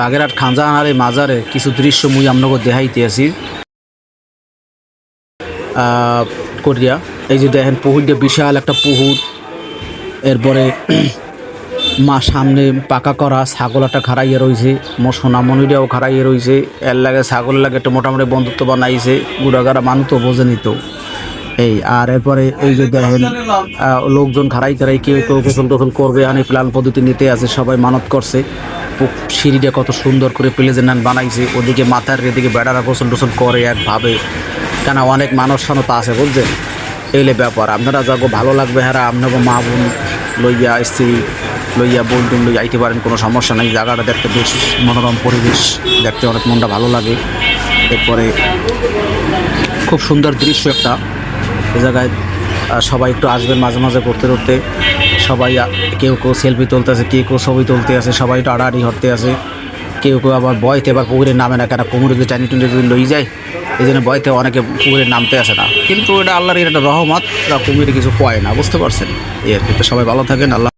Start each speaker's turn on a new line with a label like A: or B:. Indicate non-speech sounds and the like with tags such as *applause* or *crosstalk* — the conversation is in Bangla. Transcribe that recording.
A: বাগেরহাট এই মাজারে কিছু দৃশ্য মুই আপনাকে দেখাইতে আছি করিয়া এই যে দেখেন পুহুরটা বিশাল একটা পুহুর এরপরে *clears throat* মা সামনে পাকা করা ছাগল একটা খারাইয়ে রয়েছে মোর সোনামণিটাও খারাইয়ে রয়েছে এর লাগে ছাগল লাগে একটা মোটামুটি বন্ধুত্ব বানাইছে গুড়াগাড়া মানুষ তো বোঝে নিত এই, আর এরপরে এই যে দেখেন লোকজন খাড়াই খাড়াই কেউ কেউ গোসল টোসল করবে, আনি প্ল্যান পদ্ধতি নিতে আছে, সবাই মানত করছে। সিঁড়িটা কত সুন্দর করে প্লেজেন্ট বানাইছে। ওদিকে মাথার এদিকে বেড়ারা গোসল টোসল করে একভাবে। কেন অনেক মানুষ তো আছে, বুঝছেন? এইলে ব্যাপার। আপনারা যাগো, ভালো লাগবে হ্যাঁ আপনাকে মা বোন লইয়া, স্ত্রী লইয়া, বোন টোন লইয়া আইতে পারেন, কোনো সমস্যা নেই। জায়গাটা দেখতে বেশ মনোরম পরিবেশ, দেখতে অনেক মনটা ভালো লাগে। এরপরে খুব সুন্দর দৃশ্য একটা। এ জায়গায় সবাই একটু আসবেন মাঝে মাঝে করতে করতে। সবাই কেউ কেউ সেলফি তুলতে আছে কেউ কেউ ছবি তুলতে আছে সবাই আড়াআড়ি হতে আছে কেউ কেউ আবার বয়তে এবার পুকুরে নামে না, কেন কুমুরে যদি টানি টুনি যদি লই যায়, এই জন্য বয়তে অনেকে পুকুরে নামতে আসে না। কিন্তু এটা আল্লাহর এটা রহমত কুমিরে কিছু কয় না, বুঝতে পারছেন? এর ক্ষেত্রে সবাই ভালো থাকেন, আল্লাহ